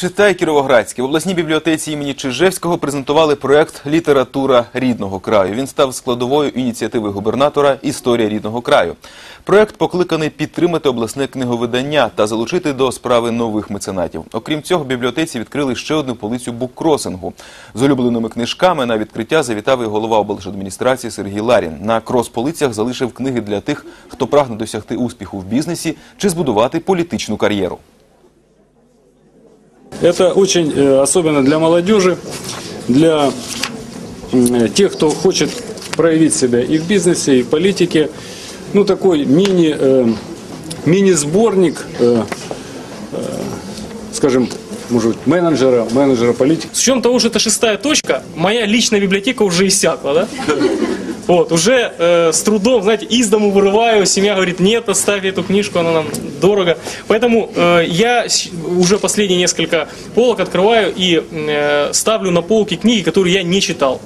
Читай Кіровоградське в обласній бібліотеці імені Чижевського презентували проект Література рідного краю. Він став складовою ініціативи губернатора Історія рідного краю. Проект покликаний підтримати обласне книговидання та залучити до справи нових меценатів. Окрім цього, бібліотеці відкрили ще одну полицю буккросингу. З улюбленими книжками на відкриття завітав і голова облдержадміністрації Сергій Ларін. На крос-полицях залишив книги для тих, хто прагне досягти успіху в бізнесі чи збудувати політичну кар'єру. Это очень э, особенно для молодежи, для м, тех, кто хочет проявить себя и в бизнесе, и в политике. Ну, такой мини, э, мини-сборник, э, э, скажем, может быть, менеджера, менеджера политики. С учетом того, что это шестая точка, моя личная библиотека уже иссякла, да? Вот, уже э, с трудом, знаете, из дому вырываю, семья говорит, нет, оставь эту книжку, она нам дорого. Поэтому э, я уже последние несколько полок открываю и э, ставлю на полки книги, которые я не читал.